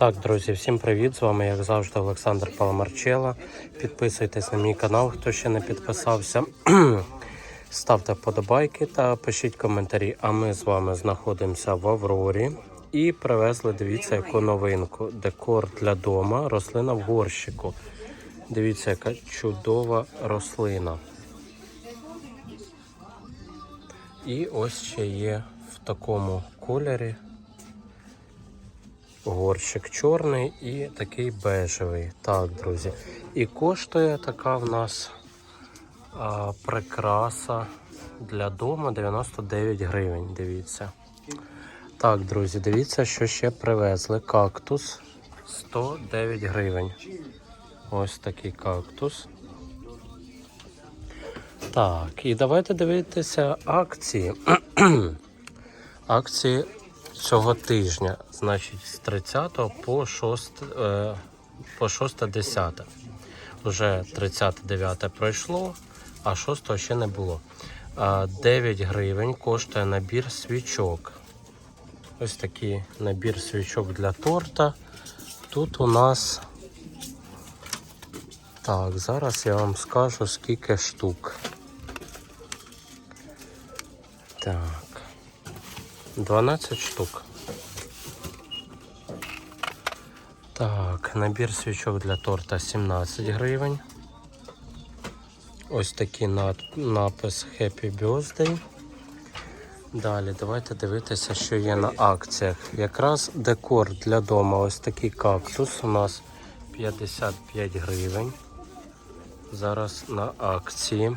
Так, друзі, всім привіт! З вами, як завжди, Олександр Паламарчела. Підписуйтесь на мій канал, хто ще не підписався. Ставте вподобайки та пишіть коментарі. А ми з вами знаходимося в Аврорі і привезли, дивіться, яку новинку. Декор для дома, рослина в горщику. Дивіться, яка чудова рослина. І ось ще є в такому кольорі горщик чорний і такий бежевий. Так, друзі. І коштує така в нас а, прикраса для дому 99 гривень. Дивіться. Так, друзі, дивіться, що ще привезли. Кактус 109 гривень. Ось такий кактус. Так, і давайте дивитися акції. акції цього тижня, значить, з 30 по 6, е, по 6 10. Уже 39 пройшло, а 6 ще не було. 9 гривень коштує набір свічок. Ось такий набір свічок для торта. Тут у нас. Так, зараз я вам скажу скільки штук. Так. 12 штук. Так, набір свічок для торта 17 гривень. Ось такий напис Happy Birthday. Далі давайте дивитися, що є на акціях. Якраз декор для дому. Ось такий кактус у нас 55 гривень. Зараз на акції.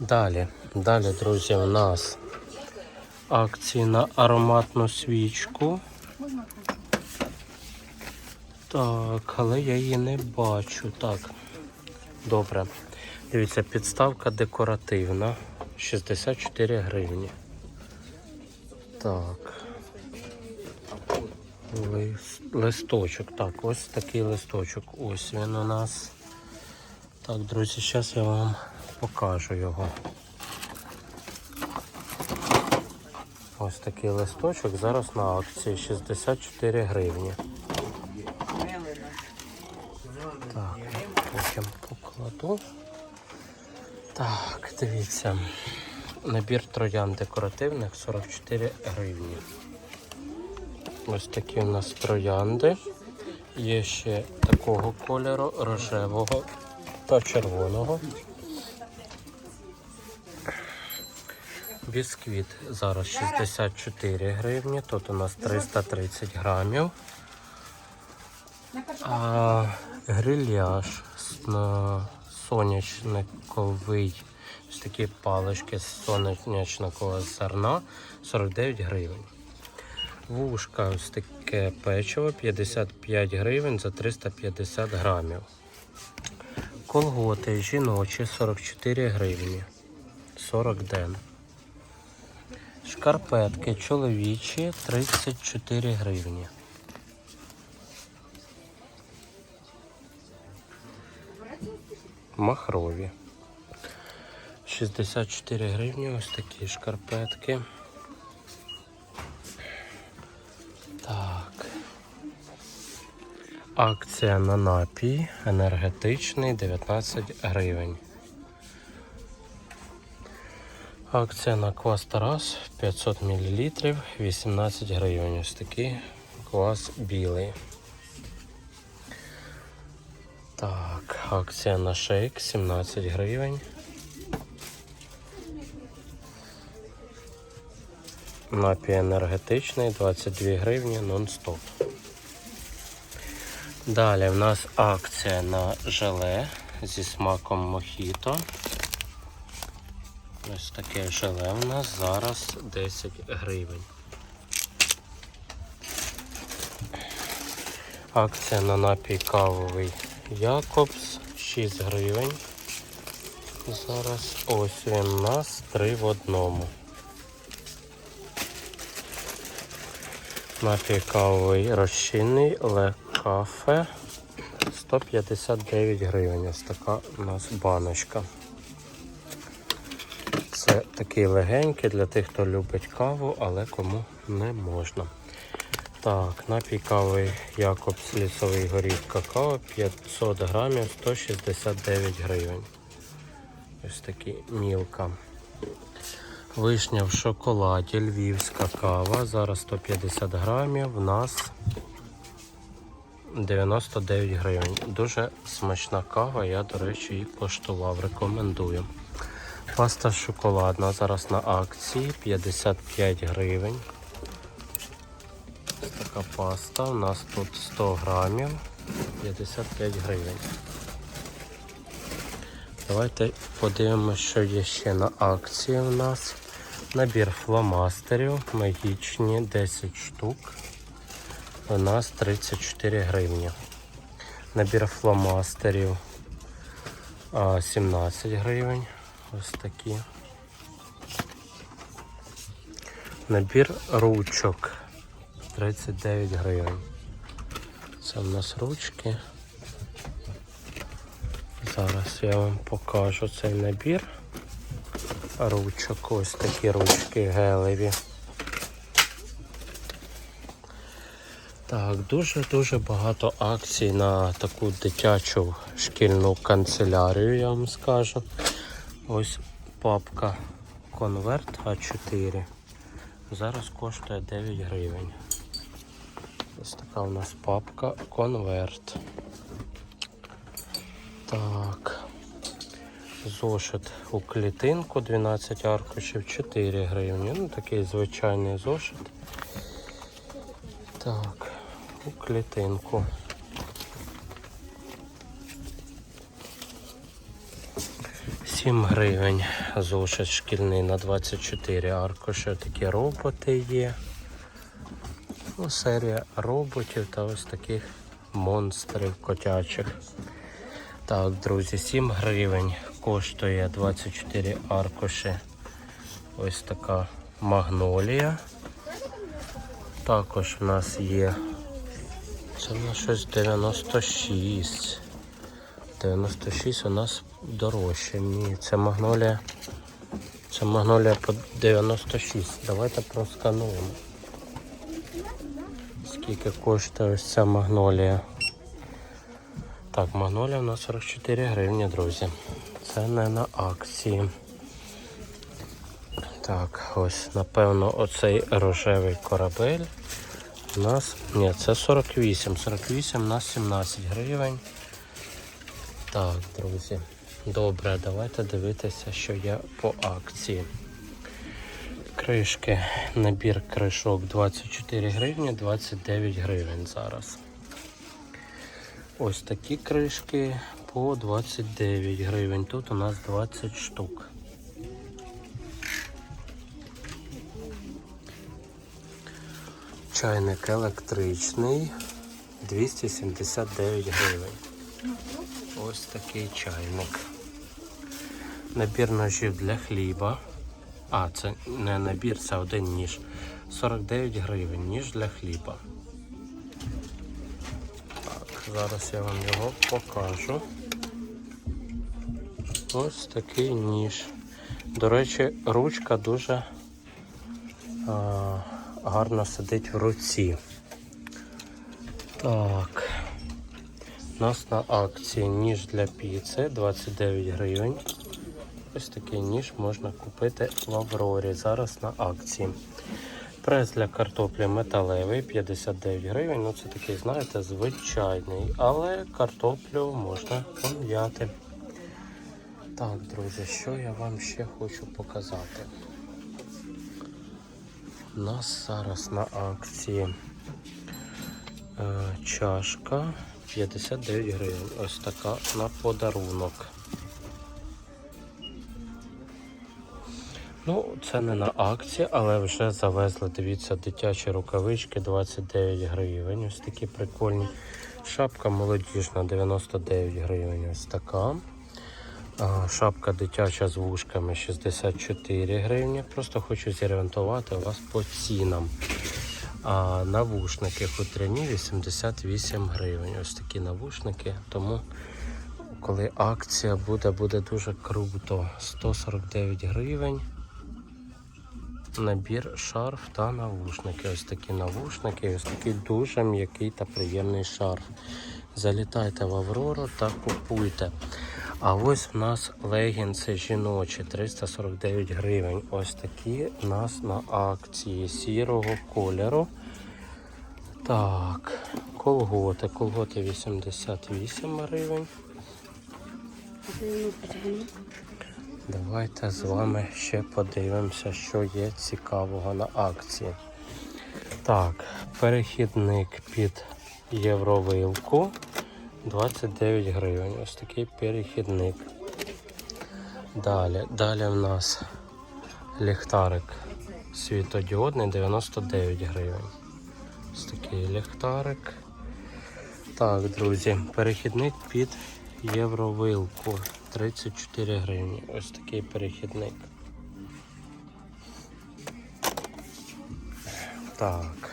Далі, далі, друзі, у нас акції на ароматну свічку. Так, але я її не бачу. Так, добре. Дивіться, підставка декоративна. 64 гривні. Так. Лис- Листочок. Так, ось такий листочок. Ось він у нас. Так, друзі, зараз я вам покажу його. Ось такий листочок. Зараз на акції 64 гривні. Так, потім покладу. Так, дивіться. Набір троян декоративних 44 гривні. Ось такі у нас троянди. Є ще такого кольору, рожевого та червоного. Бісквіт зараз 64 гривні, тут у нас 330 грамів. А гриляж с- на соняшниковий, ось такі палички з сонячного зерна 49 гривень. Вушка ось таке печиво 55 гривень за 350 грамів. Колготи жіночі 44 гривні. 40 ден. Шкарпетки чоловічі 34 гривні. Махрові. 64 гривні ось такі шкарпетки. Так. Акція на напій енергетичний 19 гривень. Акція на квас Тарас 500 мл 18 гривень. Ось такий квас білий. Так, акція на шейк 17 гривень. Напій енергетичний 22 гривні нон-стоп. Далі в нас акція на желе зі смаком мохіто. Ось таке желе у нас зараз 10 гривень. Акція на напій кавовий Якобс 6 гривень. Зараз ось він у нас 3 в одному. Напій кавовий розчинний Ле Кафе 159 гривень. Ось така у нас баночка. Це такий легенький для тих, хто любить каву, але кому не можна. Так, напій кави Якобс лісовий горіх какао 500 грамів 169 гривень. Ось такі мілка. Вишня в шоколаді, львівська кава. Зараз 150 грамів. У нас 99 гривень. Дуже смачна кава, я, до речі, її коштував. Рекомендую. Паста шоколадна зараз на акції 55 гривень. Ось така паста. У нас тут 100 грамів 55 гривень. Давайте подивимося, що є ще на акції у нас. Набір фломастерів магічні 10 штук. У нас 34 гривні. Набір фломастерів 17 гривень. Ось такі. Набір ручок 39 гривень. Це в нас ручки. Зараз я вам покажу цей набір ручок. Ось такі ручки гелеві. Так, дуже-дуже багато акцій на таку дитячу шкільну канцелярію, я вам скажу. Ось папка конверт А4. Зараз коштує 9 гривень. Ось така у нас папка конверт. Так. Зошит у клітинку 12 аркушів 4 гривні. Ну, такий звичайний зошит. Так, у клітинку. Сім гривень зошит шкільний на 24 аркуші. Такі роботи є. Ну, серія роботів та ось таких монстрів котячих. Так, друзі, 7 гривень коштує 24 аркуші. Ось така магнолія. Також в нас є. Це в нас щось 96. 96 у нас дорожче. Ні, це магнолія. Це магнолія по 96. Давайте проскануємо. Скільки коштує ось ця магнолія? Так, магнолія у нас 44 гривні, друзі. Це не на акції. Так, ось, напевно, оцей рожевий корабель. У нас. Ні, це 48. 48 на 17 гривень. Так, друзі. Добре, давайте дивитися, що є по акції. Кришки, набір кришок 24 гривні, 29 гривень зараз. Ось такі кришки по 29 гривень. Тут у нас 20 штук. Чайник електричний 279 гривень. Ось такий чайник. Набір ножів для хліба. А, це не набір, це один ніж. 49 гривень, ніж для хліба. Так, зараз я вам його покажу. Ось такий ніж. До речі, ручка дуже а, гарно сидить в руці. Так. Нас на акції ніж для піци 29 гривень. Ось такий ніж можна купити в Аврорі. Зараз на акції. Прес для картоплі металевий 59 гривень. Ну це такий, знаєте, звичайний. Але картоплю можна пом'яти. Так, друзі, що я вам ще хочу показати? У нас зараз на акції е, чашка 59 гривень. Ось така на подарунок. Ну, це не на акції, але вже завезли, дивіться, дитячі рукавички 29 гривень. Ось такі прикольні. Шапка молодіжна 99 гривень. Ось така. Шапка дитяча з вушками 64 гривні. Просто хочу зорієнтувати вас по цінам. А навушники хутряні 88 гривень. Ось такі навушники. Тому коли акція буде, буде дуже круто. 149 гривень. набір шарф та навушники. Ось такі навушники, ось такий дуже м'який та приємний шарф. Залітайте в Аврору та купуйте. А ось в нас легінси жіночі 349 гривень. Ось такі у нас на акції сірого кольору. Так, колготи. Колготи 88 гривень. Давайте з вами ще подивимося, що є цікавого на акції. Так, перехідник під євровилку 29 гривень. Ось такий перехідник. Далі, далі в нас ліхтарик світодіодний 99 гривень. Ось такий ліхтарик. Так, друзі, перехідник під євровилку 34 гривні. Ось такий перехідник. Так.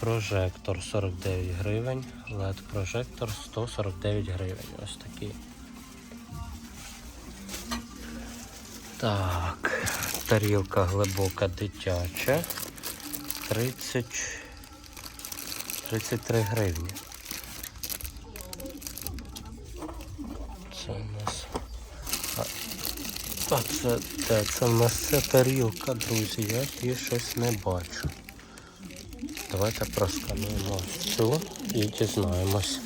Прожектор 49 гривень, LED прожектор 149 гривень. Ось такий. Так, тарілка глибока дитяча 30 33 гривні. Це у нас. А, а це, де? це в нас це тарілка, друзі. Я її щось не бачу. Давайте проскануємо цю і дізнаємось.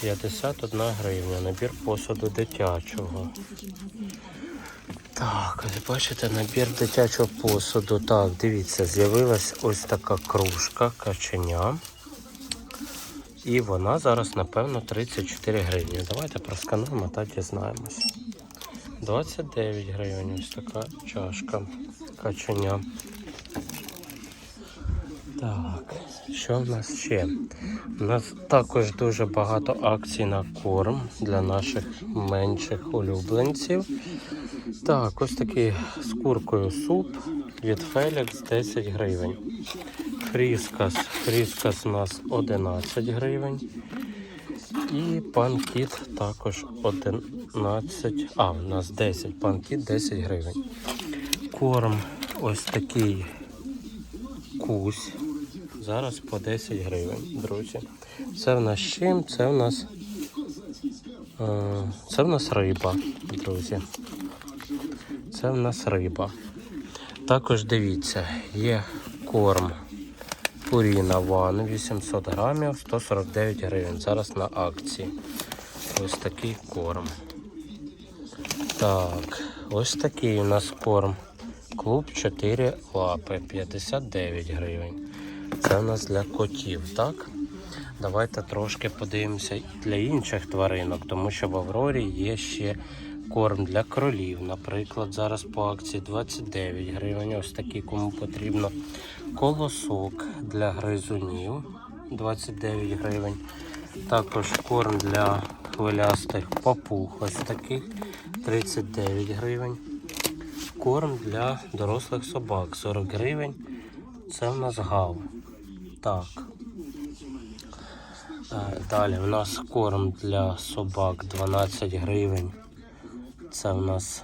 51 гривня, набір посуду дитячого. Так, ось бачите, набір дитячого посуду. Так, дивіться, з'явилась ось така кружка каченя. І вона зараз, напевно, 34 гривні. Давайте проскануємо та дізнаємося. 29 гривень ось така чашка каченя. Так, що в нас ще? У нас також дуже багато акцій на корм для наших менших улюбленців. Так, ось такий з куркою суп від Felix 10 гривень. Фріскас. Фріскас у нас 11 гривень. І панкіт також 11. А, у нас 10. Панкіт 10 гривень. Корм ось такий кусь. Зараз по 10 гривень, друзі. Це в нас чим? Це в нас. е, Це в нас риба, друзі. Це в нас риба. Також дивіться, є корм Purina One 800 грамів, 149 гривень. Зараз на акції. Ось такий корм. Так, ось такий у нас корм. Клуб 4 лапи, 59 гривень. Це у нас для котів, так? Давайте трошки подивимося для інших тваринок, тому що в Аврорі є ще корм для кролів. Наприклад, зараз по акції 29 гривень. Ось такий, кому потрібно. Колосок для гризунів 29 гривень. Також корм для хвилястих папуг ось таких 39 гривень. Корм для дорослих собак 40 гривень. Це в нас гав. Так. Е, Далі в нас корм для собак 12 гривень. Це в нас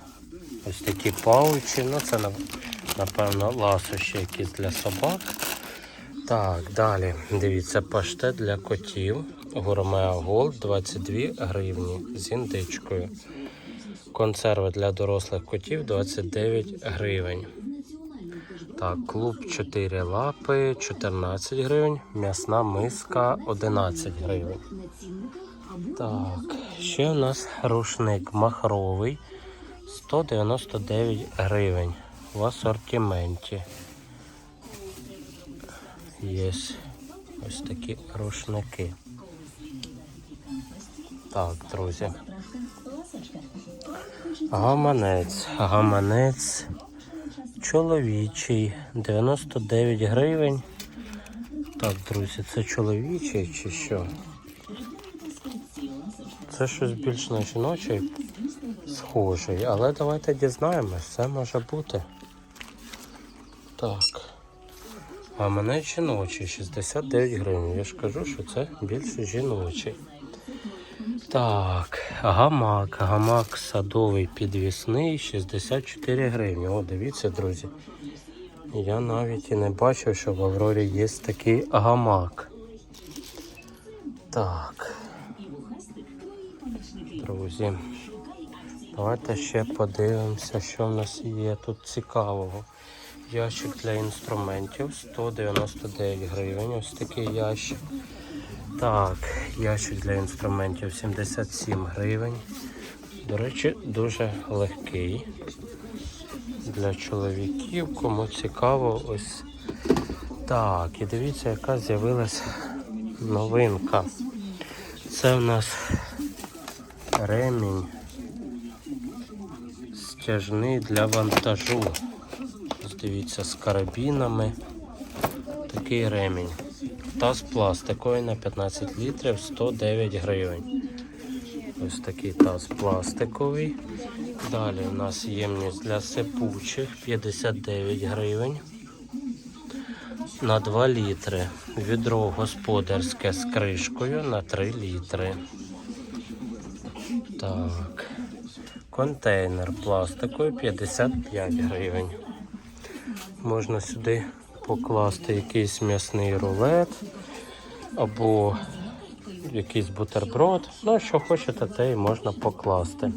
ось такі паучі. Ну це напевно ласощі якісь для собак. Так, далі. Дивіться, паштет для котів. Гурме Голд 22 гривні з індичкою. Консерви для дорослих котів 29 гривень. Так, клуб 4 лапи 14 гривень, м'ясна миска 11 гривень. Так, ще у нас рушник махровий 199 гривень в асортименті. Є ось такі рушники. Так, друзі. Гаманець. Гаманець чоловічий. 99 гривень. Так, друзі, це чоловічий чи що? Це щось більш на жіночий схожий, але давайте дізнаємось, це може бути. Так. А мене жіночий 69 гривень. Я ж кажу, що це більше жіночий. Так, гамак, гамак садовий підвісний 64 гривні. О, дивіться, друзі. Я навіть і не бачив, що в Аврорі є такий гамак. Так. Друзі. Давайте ще подивимося, що в нас є тут цікавого. Ящик для інструментів 199 гривень. Ось такий ящик. Так, ящик для інструментів 77 гривень. До речі, дуже легкий. Для чоловіків, кому цікаво, ось так. І дивіться, яка з'явилась новинка. Це в нас ремінь стяжний для вантажу. Ось Дивіться, з карабінами. Такий ремінь. Таз пластиковий на 15 літрів 109 гривень. Ось такий таз пластиковий. Далі у нас ємність для сипучих 59 гривень. На 2 літри. Відро господарське з кришкою на 3 літри. Так. Контейнер пластиковий 55 гривень. Можна сюди покласти якийсь м'ясний рулет або якийсь бутерброд. Ну, що хочете, те і можна покласти.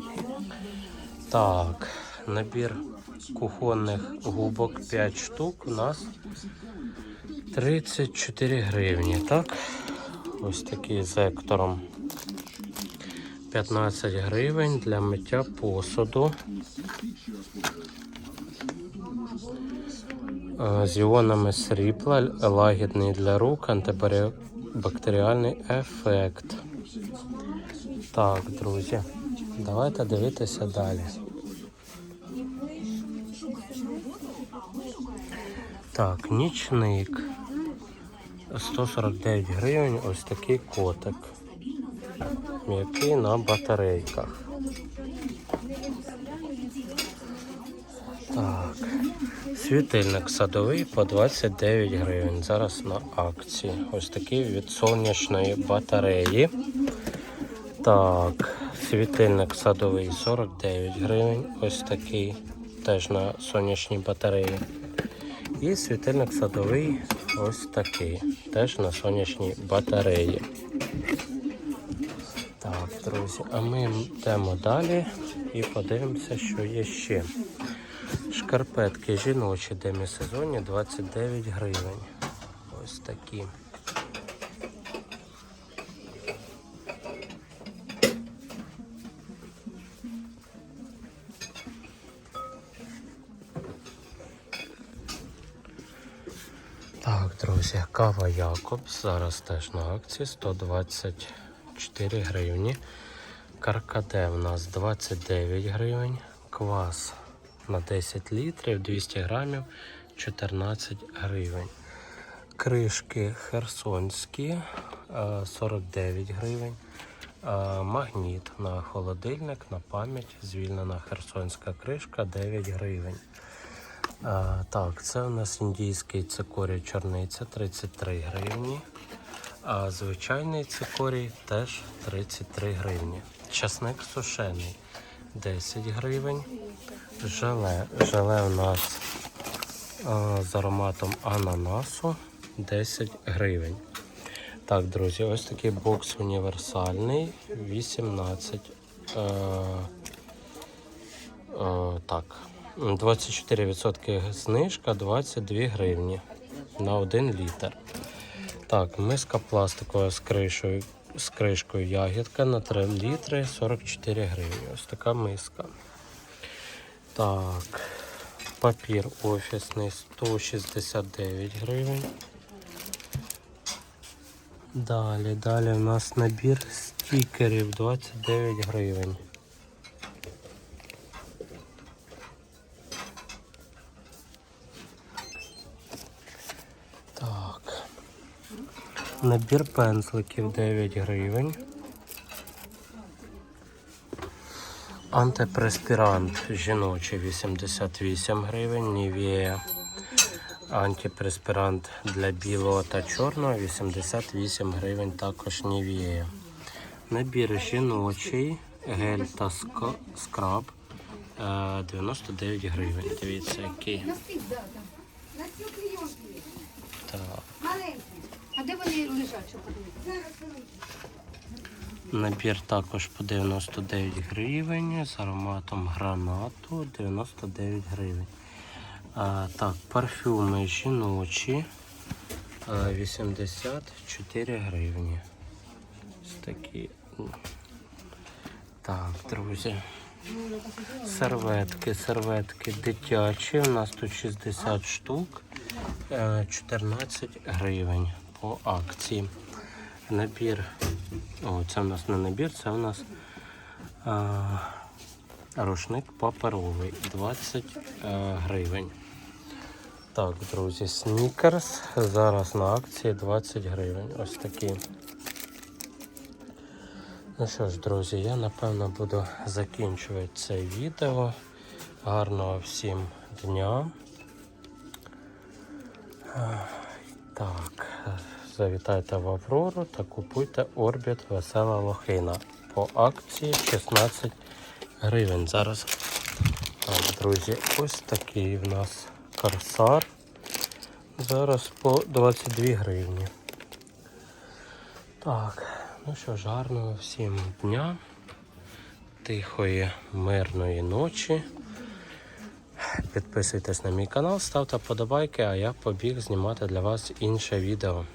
Так, набір кухонних губок 5 штук у нас 34 гривні. Так, ось такий з ектором. 15 гривень для миття посуду. З іонами срібла, лагідний для рук, антибактеріальний ефект. Так, друзі, давайте дивитися далі. Так, нічник. 149 гривень, ось такий котик. М'який на батарейках. Так. Світильник садовий по 29 гривень. Зараз на акції. Ось такий від сонячної батареї. Так, світильник садовий 49 гривень. Ось такий теж на сонячній батареї. І світильник садовий ось такий. Теж на сонячній батареї. Так, друзі, а ми йдемо далі і подивимося, що є ще. Шкарпетки жіночі демісезонні 29 гривень. Ось такі. Так, друзі, кава Якобс зараз теж на акції 124 гривні. Каркаде в нас 29 гривень. Квас на 10 літрів 200 грамів 14 гривень. Кришки херсонські е, 49 гривень. Е, Магніт на холодильник, на пам'ять. Звільнена херсонська кришка 9 гривень. Е, Так, це у нас індійський цикорій чорниця 33 гривні. А звичайний цикорій теж 33 гривні. Часник сушений 10 гривень. Желе. Желе у нас а, з ароматом ананасу 10 гривень. Так, друзі, ось такий бокс універсальний 18. Е, е, так, 24% знижка 22 гривні на 1 літр. Так, миска пластикова з кришою, з кришкою ягідка на 3 літри 44 гривні. Ось така миска. Так, папір офісний 169 гривень. Далі, далі у нас набір стікерів 29 гривень. Так. Набір пензликів 9 гривень. Антипреспірант жіночий 88 гривень, Нівея. Антипреспірант для білого та чорного 88 гривень, також Нівея. Набір жіночий, гель та скраб е, 99 гривень. Дивіться, який. Так. Маленькі. А де вони лежать, Набір також по 99 гривень з ароматом гранату 99 гривень. А, так, парфюми жіночі 84 гривні. Ось такі. Так, друзі. Серветки, серветки дитячі. У нас тут 60 штук, е, 14 гривень по акції. Набір. О, це в нас не набір, це в нас а, рушник паперовий 20 е, гривень. Так, друзі, снікерс зараз на акції 20 гривень. Ось такі. Ну що ж, друзі, я напевно буду закінчувати це відео. Гарного всім дня. Е, Так, завітайте в Аврору та купуйте Орбіт Весела Лохина. По акції 16 гривень. Зараз, так, друзі, ось такий в нас корсар. Зараз по 22 гривні. Так, ну що ж, гарного всім дня, тихої, мирної ночі. Підписуйтесь на мій канал, ставте подобайки, а я побіг знімати для вас інше відео.